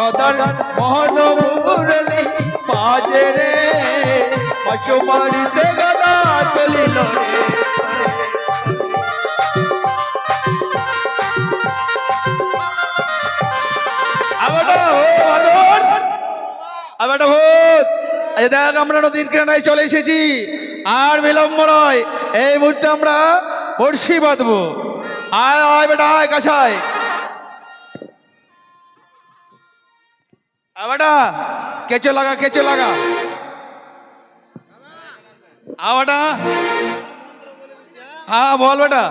গদার মোহন মুরলি বাজে রে। পাশো বাড়িতে গদা চলিল রে। আবাটা এই দেখ, আমরা নদীর কিনারায় চলে এসেছি। আর বিলম্ব নয়। এই মুহূর্তে আমরা বড়শি বাঁধবো। আয় আয় বেটা, আয় কাছায়। আয় বেটা কেঁচো লাগা কেঁচো লাগা। আ বেটা হ্যাঁ বল বেটা।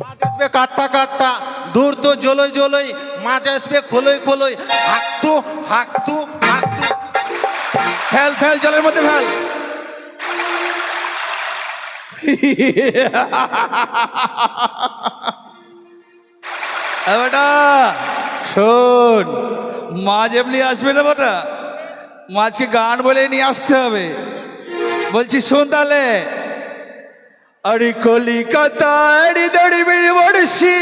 মাছ আসবে কাটটা কাটটা দূর তো জলই জলই। মাছ আসবে খোলই খোলই। হাঁকতু হাঁকতু হাঁকতু। ফেল ফেল জলের মধ্যে ফেল। বেটা শোন। মাছ এমনি আসবে না বেটা মাছকে গান বলে নিয়ে আসতে হবে। বলছি, শোন তাহলে। আরে কলিকাতা আরে দড়ি বেড়ে বড়শি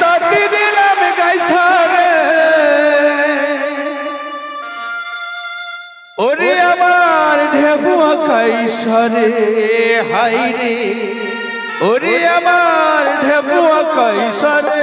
তাতি দিলাম গাইছা রে ওরে আমার ঢেবুয়া কাইসরে হাই রে ওরে আমার ঢেবুয়া কাইসরে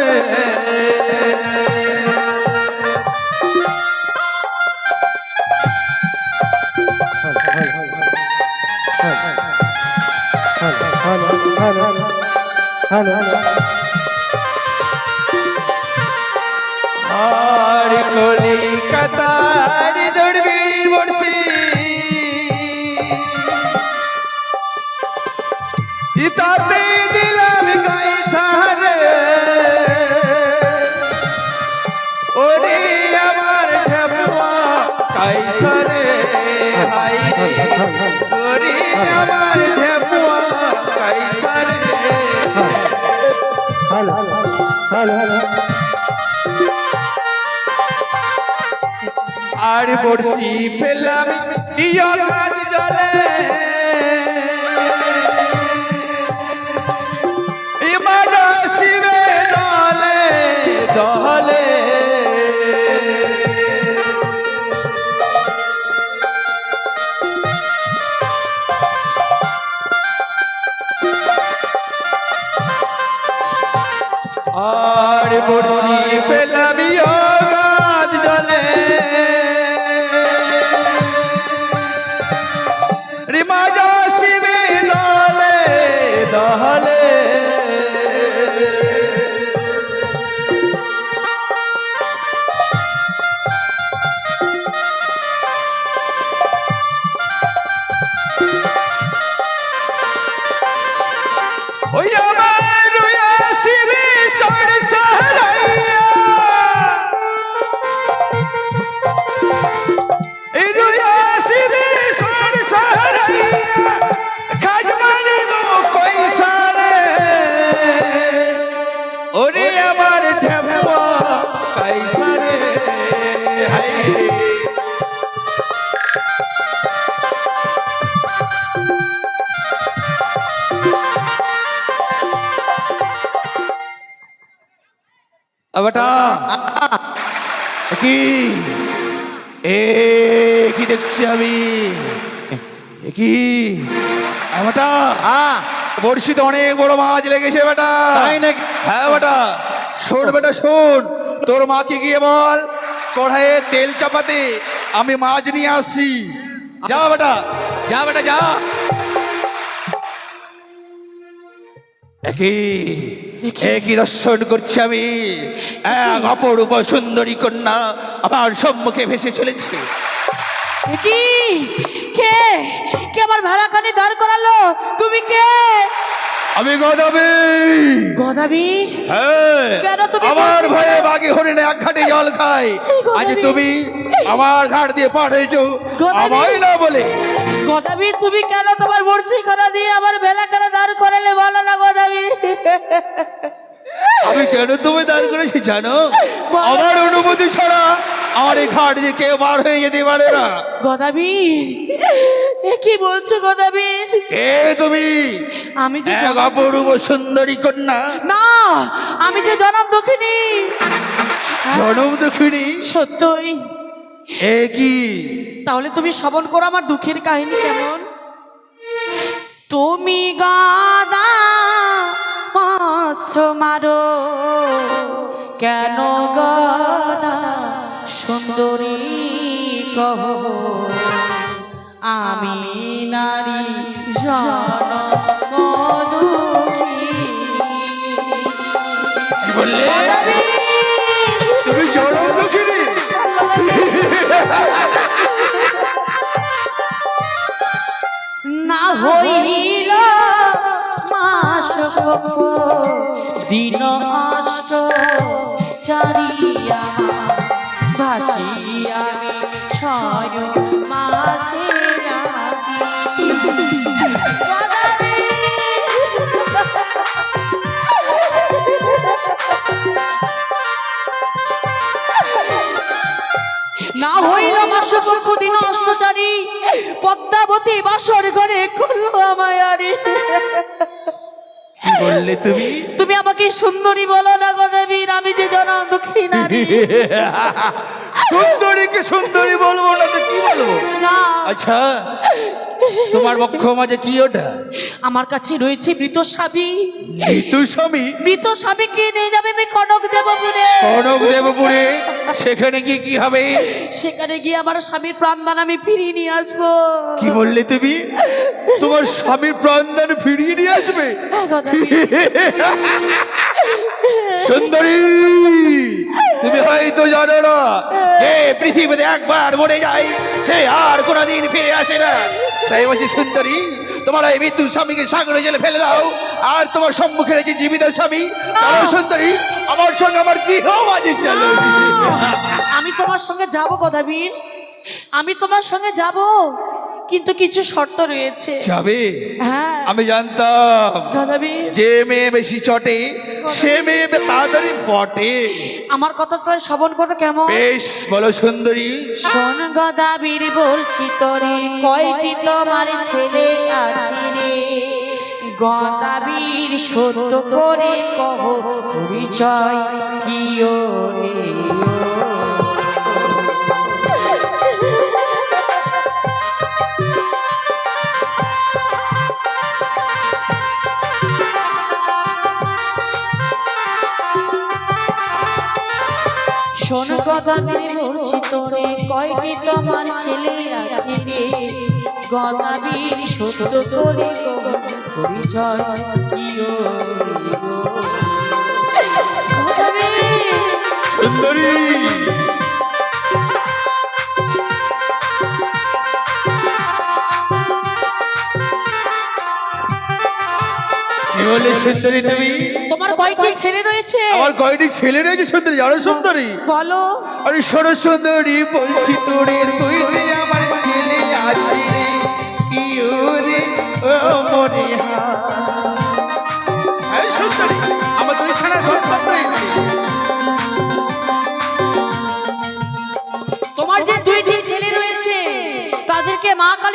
আর বড়শি ফেললাম কাজ জলে ওই আমার আবাটা হ্যাঁ বড়শিতে অনেক বড় মাছ লেগেছে বেটা। তাই নাকি? হ্যাঁ বেটা। শোন বেটা শোন। তোর মাকে গিয়ে বল কড়াইয়ে তেল চাপাতে আমি মাছ নিয়ে আসছি। যা বেটা যা বেটা যা। একই একই দর্শন করছি আমি। এক অপরূপ সুন্দরী কন্যা আমার সম্মুখে ভেসে চলেছে। কি? কে? কে আমার ভেলাখানি দাঁড় করালো? তুমি কে? আমি গদাবি। গদাবি? হ্যাঁ, কেন তুমি আমার ভয়ে বাকি হরিণে এক ঘাটে জল খায়। আজ তুমি আমার ঘাট দিয়ে গদাবি। আমায় না বলে। গদাবি তুমি কেন তোমার বড়শি খানা দিয়ে আমার ভেলাখানা দাঁড় করালে বলো না গদাবি? আমি কেন তুমি দাঁড় করেছি জানো? আমার অনুমতি ছাড়া আমার এই ঘাট দিয়ে কেউ বার হয়ে যেতে পারে না। গদাবি এ কি বলছো গদাবি কে তুমি? আমি যে এক জনম- সুন্দরী কন্যা। না আমি যে জনম দক্ষিণী জনম দক্ষিণী সত্যই। এ কি? তাহলে তুমি শ্রবণ করো আমার দুঃখের কাহিনী কেমন? তুমি গাদা মাছ মারো কেন গাদা সুন্দরী কহ আমি নারী না হইল মাস দিন অষ্ট চারিয়া ভাসিয়া ছয় মাসে না হইল মাস পক্ষ দিন অষ্টচারী পদ্মাবতী বাসর ঘরে করল আমায়ারি বললে তুমি? তুমি আমাকে সুন্দরী বলো না গদাবীর আমি যে জনম দুঃখী নারী। সুন্দরীকে সুন্দরী বলব না তো কি বলব? না। আচ্ছা তোমার বক্ষ মাঝে কি ওটা? আমার কাছে রয়েছে মৃত স্বামী। মৃত স্বামী? মৃত স্বামীকে নিয়ে যাবে আমি কনক দেবপুরে? কনক দেবপুরে? সেখানে গিয়ে কি হবে? সেখানে গিয়ে আমার স্বামীর প্রাণদান আমি ফিরিয়ে নিয়ে আসব। কি বললে তুমি? তোমার স্বামীর প্রাণদান ফিরিয়ে নিয়ে আসবে? হ্যাঁ। সুন্দরী! তুমি হয়তো জানো না যে পৃথিবীতে একবার মরে যায় সে আর কোনোদিন ফিরে আসে না। তাই বলছি সুন্দরী তোমার এই মৃত্যু স্বামীকে সাগরে জেলে ফেলে দাও। আর তোমার সম্মুখে রয়েছে জীবিত স্বামী চলো সুন্দরী আমার সঙ্গে আমার গৃহ বাজি চলো আমি তোমার সঙ্গে যাব গদাবীর। আমি তোমার সঙ্গে যাব কিন্তু কিছু শর্ত রয়েছে। যাবে? হ্যাঁ। আমি জানতাম যে মেয়ে বেশি চটে সে মেয়ে তাড়াতাড়ি পটে আমার কথা তো শ্রবণ করবে কেমন? বেশ বলো সুন্দরী। শোন গদাবীর বলছি তোরে কয়টি তোমার ছেলে আছে রে? গদাবীর সত্য করে কহ পরিচয় কি ও রে? কয়টি তোমার ছেলে আছে রে? গদাবীর সত্য করে পরিচয় সুন্দরী! বলে সুন্দরী তুমি। তোমার কয়টি ছেলে রয়েছে? আমার কয়টি ছেলে রয়েছে সুন্দরী? আরও সুন্দরী? বলো। আরে সর সুন্দরী বলছি তোরে তুই আমার ছেলে আছে কি রে ও মনে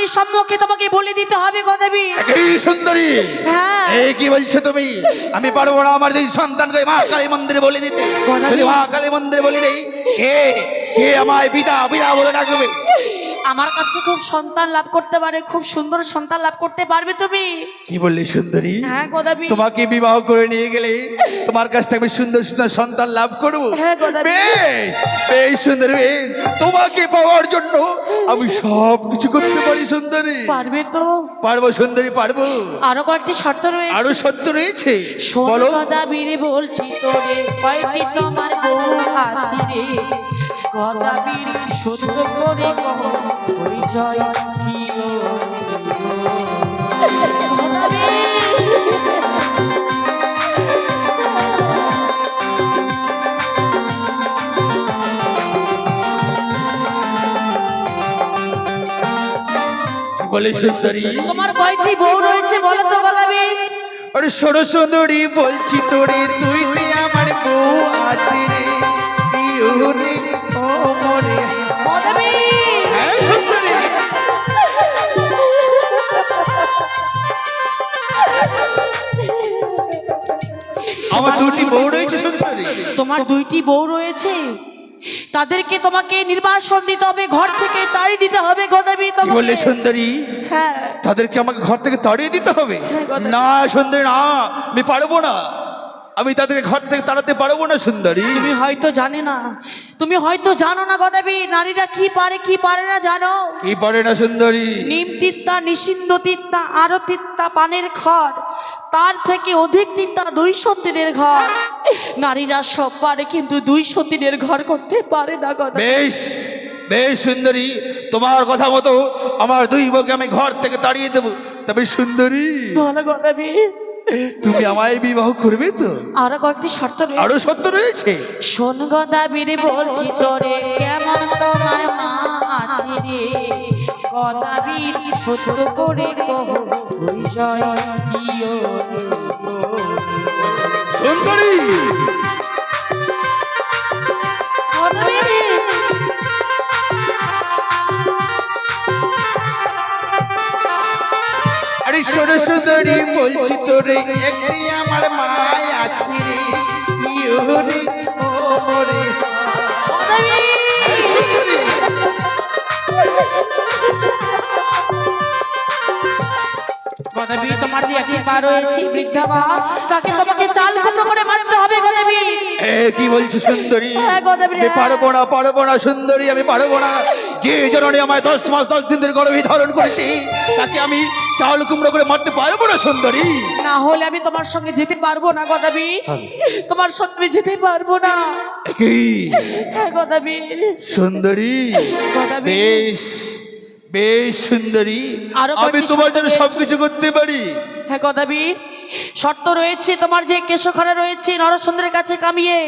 তাদেরকে সম্মুখে তোমাকে বলে দিতে হবে গদাবি এই সুন্দরী। হ্যাঁ। এই কি বলছো তুমি? আমি পারব না আমার সন্তান সন্তানকে মা কালী মন্দিরে বলে দিতে। বলো মা কালী মন্দিরে বলে দেই। কে? কে আমায় পিতা পিতা বলে ডাকবে? আমার কাছে খুব সন্তান লাভ করতে পারে খুব সুন্দর সন্তান লাভ করতে পারবে তুমি? কি বললি সুন্দরী? হ্যাঁ গদাবি তোমাকে বিবাহ করে নিয়ে গেলে তোমার কাছ থেকে আমি সুন্দর সুন্দর সন্তান লাভ করব? হ্যাঁ, গদাবি। বেশ বেশ সুন্দর বেশ। তোমাকে পাওয়ার জন্য আমি সব কিছু করতে পারি সুন্দরী। পারবে তো। পারব সুন্দরী পারব। আরও কয়েকটি শর্ত রয়েছে। আরও সত্য রয়েছে। বলো। গদাবীর বলছি তোরে কয়টি তোমার বউ আছে রে। গদাবীর সত্য করে কহ পরিচয় কি ও? গদাবীর। কি বলে সুন্দরী তোমার কয়টি বউ রয়েছে বলো তো গদাবি আরে সর সুন্দরী বলছি তোরে তুই আমার বউ আছে রে। আমার দুটি বউ রয়েছে সুন্দরী তোমার দুইটি বউ রয়েছে। তাদেরকে তোমাকে নির্বাসন দিতে হবে ঘর থেকে তাড়ি দিতে হবে গদাবি কি বললে সুন্দরী? হ্যাঁ। তাদেরকে আমাকে ঘর থেকে তাড়িয়ে দিতে হবে? হ্যাঁ, না সুন্দরী না আমি পারব না। আমি তাদেরকে ঘর থেকে তাড়াতে পারব না সুন্দরী। তুমি হয়তো জানে না তুমি হয়তো জানো না গদাবি নারীরা কি পারে কি পারে না জানো? কি পারে না সুন্দরী? নিম তিত্তা নিষিদ্ধ তিত্তা আরও তিত্তা পানের খড়। তার থেকে অধিক তিত্তা দুই সতীনের ঘর। নারীরা সব পারে কিন্তু দুই সতীনের ঘর করতে পারে না গদা বেশ বেশ সুন্দরী। তোমার কথা মতো আমার দুই বউকে আমি ঘর থেকে তাড়িয়ে দেবো। তবে সুন্দরী। ভালো গদাবি তুমি আমায় বিবাহ করবে তো? আরও কয়েকটি শর্ত রয়েছে। আরও সত্য রয়েছে? শোন গদাবির বলছি তোরে কেমন তোমার মা আছে রে? গদাবির সত্য করে কহ পরিচয় কিও রে সুন্দরী আরে সরে সুন্দরী বলছি তোরে একটি আমার মায় আছে রে। গদাবি তোমার যে একটি পা রয়েছে বৃদ্ধা মা তাকে তোমাকে চাল কুমড়ো করে মারতে হবে গদাবি এ কি বলছো সুন্দরী? হ্যাঁ, আমি হ্যাঁ। পারব না পারব না সুন্দরী আমি পারব না। যে জননী আমায় দশ মাস দশ দিন ধরে গর্ভে ধারণ করেছি তাকে আমি চাউল কুমড়ো করে মারতে পারব না সুন্দরী। না হলে আমি তোমার সঙ্গে যেতে পারব না গদাবি তোমার সঙ্গে আমি যেতে পারব না। কি? হ্যাঁ গদাবি সুন্দরী গদাবি। বেশ। বেশ সুন্দরী। আমি তোমার জন্য। সবকিছু করতে পারি। হ্যাঁ কদাবীর শর্ত রয়েছে তোমার যে কেশখানা রয়েছে নরসুন্দরের কাছে কামিয়ে।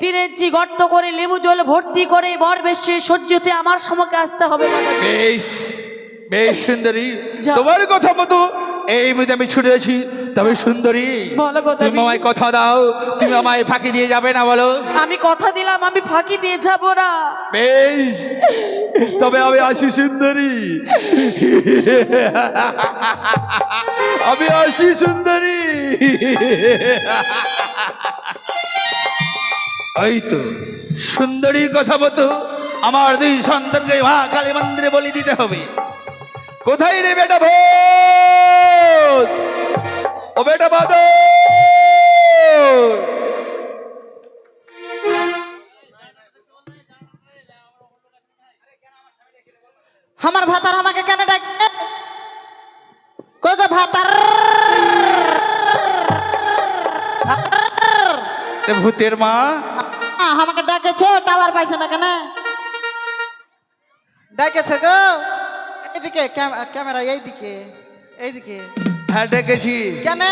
তিন ইঞ্চি গর্ত করে লেবু জল ভর্তি করে বর বেশি সহ্যতে আমার সমকে আসতে হবে বেশ বেশ সুন্দরী। তোমার কথা মতো এই মুহূর্তে আমি ছুটে আছি তবে সুন্দরী তুমি। আমায় কথা দাও তুমি আমায় ফাঁকি দিয়ে যাবে না বলো। আমি কথা দিলাম আমি ফাঁকি দিয়ে যাব না। বেশ তবে আমি আসি সুন্দরী। আমি আসি সুন্দরী। এই তো সুন্দরী কথা মতো আমার দুই সন্তানকে মা কালী মন্দিরে বলি দিতে হবে। কোথায় রে বেটা ভূত ভূতের মা। আমাকে ডাকেছে? টাওয়ার পাইছে না কেন? ডাকেছে গো। এইদিকে ক্যামেরা এইদিকে এইদিকে। হ্যাঁ ডেকেছি। কেন?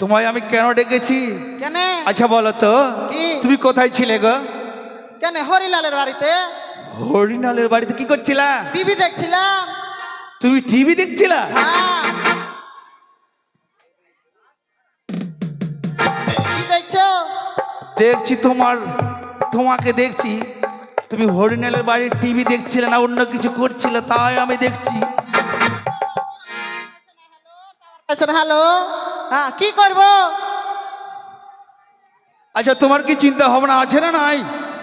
তোমায় আমি কেন ডেকেছি? কেন? আচ্ছা বলো তো কি? তুমি কোথায় ছিলে গো? কেন হরিলালের বাড়িতে? হরিণালের বাড়িতে কি করছিলা? টিভি দেখছিলাম। তুমি টিভি দেখছিলা? হ্যাঁ। দেখছি তোমার তোমাকে দেখছি। তুমি হরিণালের বাড়ির টিভি দেখছিলে না অন্য কিছু করছিলে তাই আমি দেখছি। আচ্ছা হ্যালো হ্যাঁ কি করব? আচ্ছা তোমার কি চিন্তা ভাবনা আছে না নাই?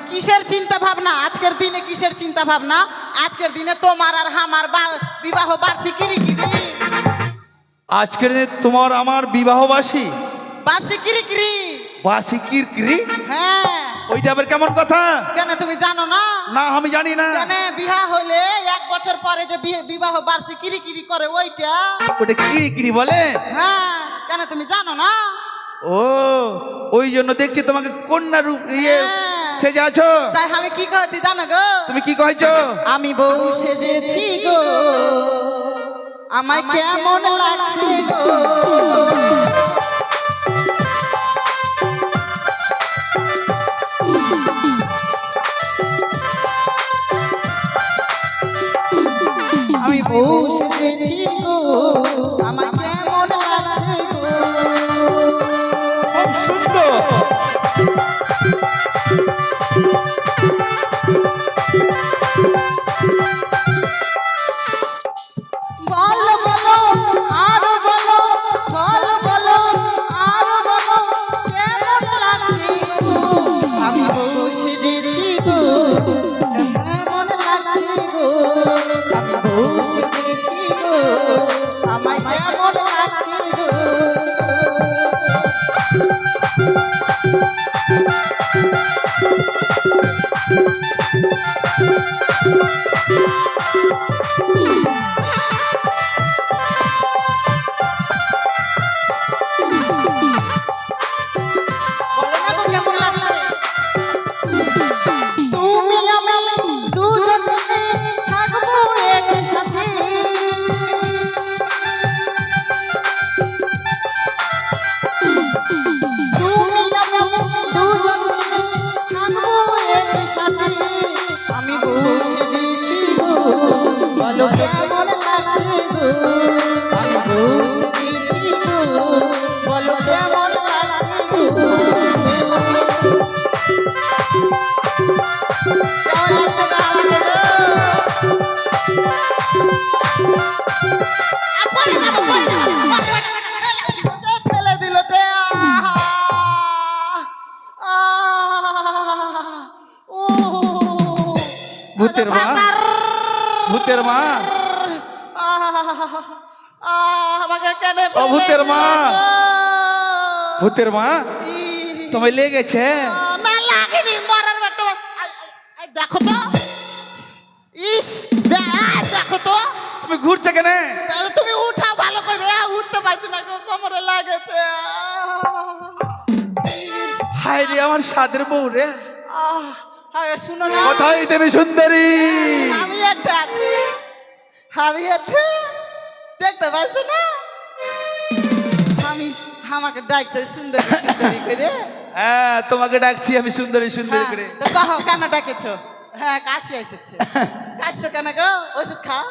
কিসের চিন্তা ভাবনা? আজকের দিনে কিসের চিন্তা ভাবনা? আজকের দিনে তোমার আর আমার বিবাহ বার্ষিকী কিরি আজকের দিনে তোমার আমার বিবাহবাসী বার্ষিকী কিরি বাসি কিরকিরি হ্যাঁ। ওইটা আবার কেমন কথা? কেন তুমি জানো না? না আমি জানি না। কেন বিবাহ হলে এক বছর পরে যে বিবাহ বার্ষিকী কিরি করে ওইটা? ওটা কিরি কিরি বলে? হ্যাঁ। কেন তুমি জানো না? ও ওই জন্য দেখছি তোমাকে কন্যা রূপ ইয়ে। সেজে আছো। তাই আমি কি করছি জানো গো? তুমি কি কইছো? আমি বউ সেজেছি গো। আমায় কেমন লাগছে গো? আমি বউ ভূতের মা। ভূতের মা? তোমায় লেগেছে? না লাগেনি মরার বেটা আই, আই, আই, দেখো তো। ইস দেখো তো। তুমি ঘুরছে কেন? তাহলে তুমি উঠাও ভালো করে। উঠতে পারছি না কোমরে লাগেছে। হায় রে আমার সাদের বউ রে। শুনো না। কোথায় দেবী সুন্দরী? আমি একটা আছি। আমি একটা দেখতে পাচ্ছ না? আমাকে ডাকছে সুন্দর সুন্দরী করে। হ্যাঁ তোমাকে ডাকছি আমি সুন্দরী সুন্দরী হ্যাঁ, করে। তো কেন ডাকেছো? হ্যাঁ কাশি এসেছে। কাশছো কেন গো? ওষুধ খাও।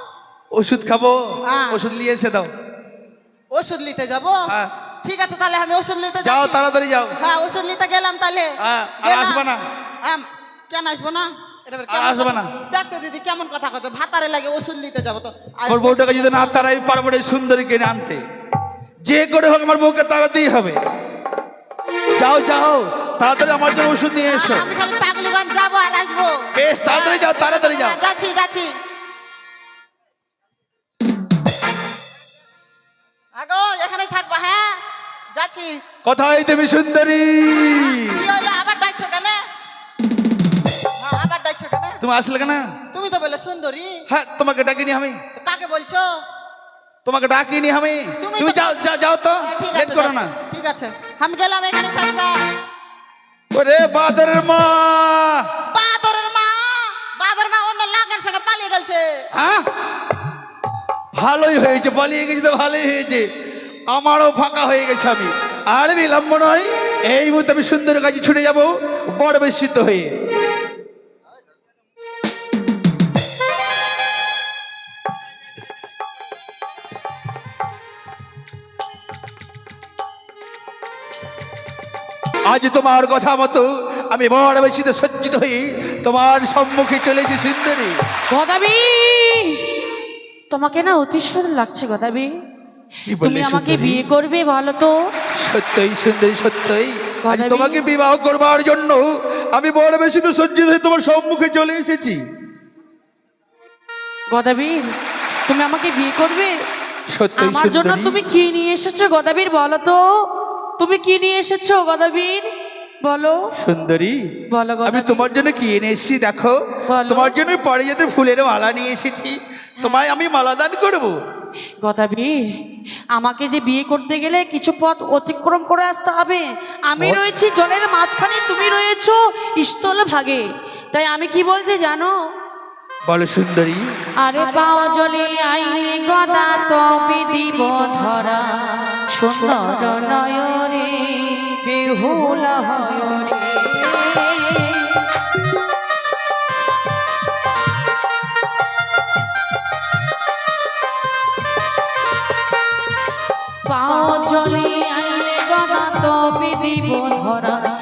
ওষুধ খাব? হ্যাঁ। ওষুধ নিয়ে এসে দাও। ওষুধ নিতে যাব? হ্যাঁ। ঠিক আছে তাহলে আমি ওষুধ নিতে যাও তাড়াতাড়ি যাও। হ্যাঁ ওষুধ নিতে গেলাম তাহলে। হ্যাঁ, আর গেলাম। না। কেন আসব না? আসবে না। দিদি কেমন কথা কত ভাতারে লাগে ওষুধ নিতে যাব তো। আর বউটাকে যদি না তারাই পারব না এই সুন্দরী কিনে আনতে। যে করে হোক আমার বউকে তাড়াতেই হবে। যাও যাও তাড়াতাড়ি আমার জন্য ওষুধ নিয়ে এসো। আমি খালি পাগলগঞ্জ যাব আর আসব। বেশ তাড়াতাড়ি যাও তাড়াতাড়ি যাও। হ্যাঁ, যাচ্ছি যাচ্ছি। আগো এখানেই থাকবা হ্যাঁ যাচ্ছি। কোথায় দেবী সুন্দরী? কি হলো আবার ডাকছো কেন? হ্যাঁ, আবার ডাকছো কেন? তুমি আসলে কেন? তুমি তো বলে সুন্দরী। হ্যাঁ তোমাকে ডাকিনি আমি। তো কাকে বলছো? তোমাকে ডাকিনি আমি। তুমি যাও যাও তো। হ্যাঁ, লেট আছে করো না। ঠিক আছে আমি গেলাম এখানে থাকবা। ওরে বাদরের মা। বাদরের মা? বাদর মা অন্য লাগার সঙ্গে পালিয়ে গেছে হ্যাঁ? ভালোই হয়েছে পালিয়ে গেছি তো ভালোই হয়েছে। আমারও ফাঁকা হয়ে গেছে আমি। আর বিলম্ব নয় এই মুহূর্তে আমি সুন্দর কাজে ছুটে যাব বড় বেশিত হয়ে। আজ তোমার কথা মতো আমি বড় বেশিতে সজ্জিত হয়ে তোমার সম্মুখে চলেছি সুন্দরী। গদাবি! তোমাকে না অতি সুন্দর লাগছে গদাবি। তুমি আমাকে বিয়ে করবে ভালো তো। সত্যই সুন্দরী সত্যই। আজ তোমাকে বিবাহ করবার জন্য আমি বড় বেশি তো সজ্জিত হয়ে তোমার সম্মুখে চলে এসেছি। গদাবীর তুমি আমাকে বিয়ে করবে? সত্যই আমার জন্য তুমি কি নিয়ে এসেছ গদাবীর বলো তো। তুমি কি নিয়ে এসেছ গদাবীর? বলো। সুন্দরী বলো আমি তোমার জন্য কি এনে এসেছি দেখো। তোমার জন্য পরে যেতে ফুলের মালা নিয়ে এসেছি। তোমায় আমি মালা দান করব। গদাবীর আমাকে যে বিয়ে করতে গেলে কিছু পথ অতিক্রম করে আসতে হবে। আমি রয়েছি জলের মাঝখানে তুমি রয়েছো স্থল ভাগে তাই আমি কি বলছি জানো? বলো সুন্দরী, আরে পাও জলে আইলে গদা তবে দিব ধরা। সুন্দর নয়রে বেহুল হয়রে পাও জলে আইলে গদা তবে দিব ধরা।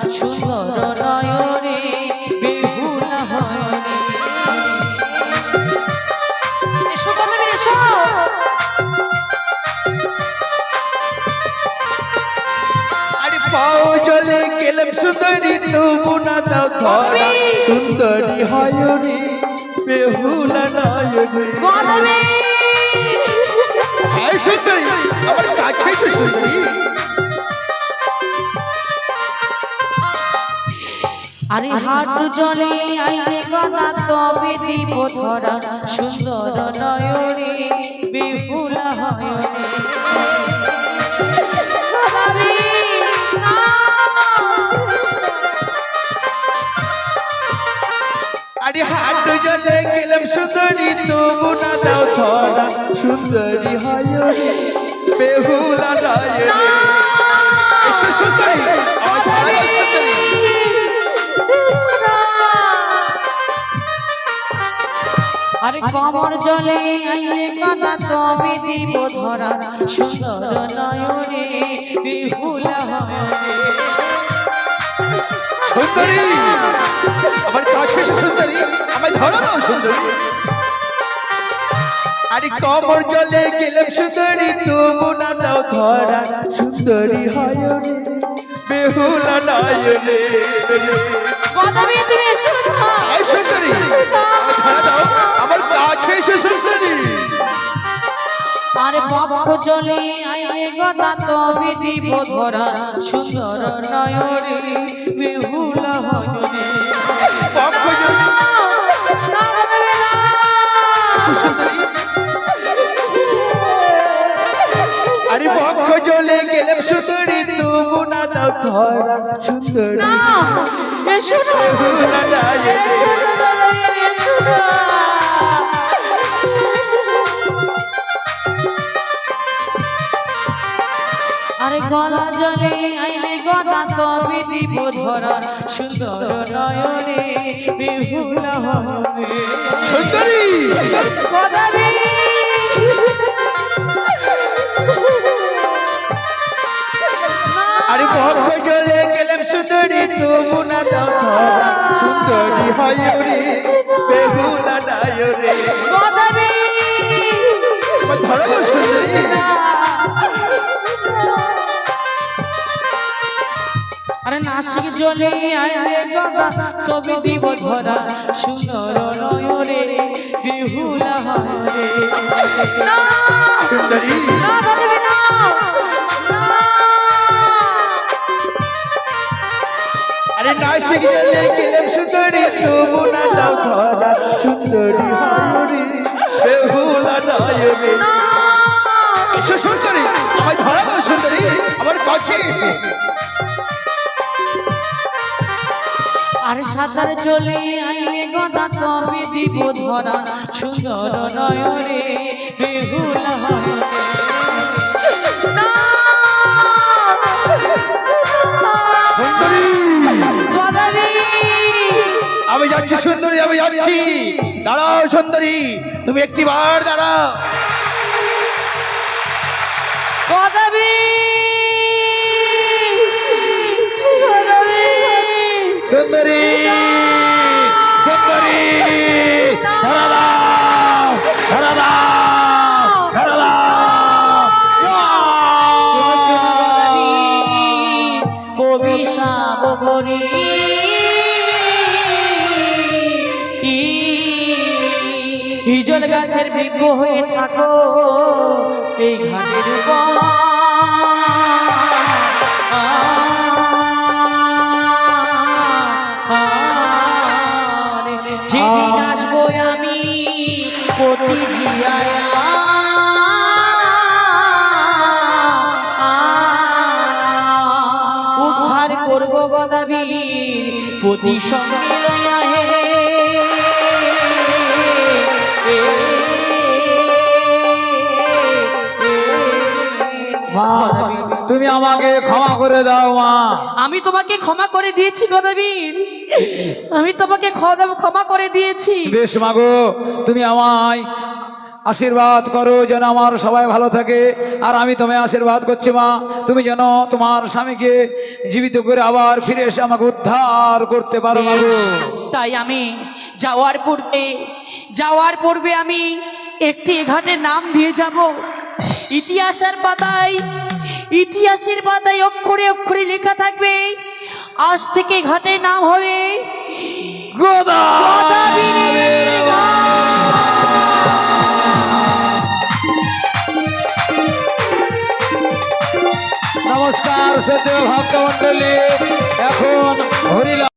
হায় সুন্দরী আমার আরে হাট জলে আইলে গদা তবে দিব ধরা, সুন্দর নয়নে, বিপুল হয়রে সুন্দরী হয় বেহুলা নয় এসো সুন্দরী। আরে! কমর জলে আইলে গদা তবে দিব ধরা। সুন্দর বিপুলা হয়রে সুন্দরী! আমার কাছে সুন্দরী। আমায় ধরো দাও সুন্দরী। আরে কমর জলে গেলাম সুন্দরী তবু না দাও ধরা সুন্দরী হয় বেহুলা নয় রে গদাবীর তুমি এসো না সুন্দরী আমায় ধরা দাও আমার কাছে এসো সুন্দরী পক্ষ জলে আইনে গদা তবে দিব ধরা সুন্দর বেহুলা হজনে পক্ষ জলে আরে ধরা সুন্দরী আরে গলা জলে আইলে গদা তবে দিব ধরা। সুন্দর নয়নে বেহুলা হবে। সুন্দরী! বেহুলা সুন্দরী আরে নাসিক জলে আইলে গদা তবে দিব ধরা সুন্দর নয়নে বেহুলা না সুন্দরী না। আরে নাসিক জলে গেলাম সুন্দরী তবু না দাও ধরা সুন্দরী হরি বেহুলা নয়নে এসো সুন্দরী, আমায় ধরা দাও সুন্দরী, আমার কাছে এসো। আরে সাঁতার চলে আইলে গদা তবে দিব ধরা সুন্দর নয়নে বেহুলা যাচ্ছি সুন্দরী আমি যাচ্ছি। দাঁড়াও সুন্দরী। তুমি একটি বার দাঁড়াও সুন্দরী সুন্দরী। ধরা দাও ধরা দাও ধরা দাও শোনো শোনো বৃক্ষ হয়ে থাকো এই ঘাটের আমি উদ্ধার করব গদাবীর পতি সঙ্গে ক্ষমা করে দাও মা। আমি তোমাকে ক্ষমা করে দিয়েছি গদাবীর আমি তোমাকে ক্ষমা- করে দিয়েছি। বেশ মাগো তুমি আমায় আশীর্বাদ করো যেন আমার সবাই ভালো থাকে। আর আমি তোমায় আশীর্বাদ করছি মা। তুমি যেন তোমার স্বামীকে জীবিত করে আবার ফিরে এসে আমাকে উদ্ধার করতে পারো মাগো তাই আমি যাওয়ার পূর্বে যাওয়ার পূর্বে আমি একটি ঘাটের নাম দিয়ে যাব। ইতিহাসের পাতায় ইতিহাসের পাতায় অক্ষরে অক্ষরে লেখা থাকবে। আজ থেকে ঘাটে নাম হবে নমস্কার সত্য ভক্ত মন্ডলী এখন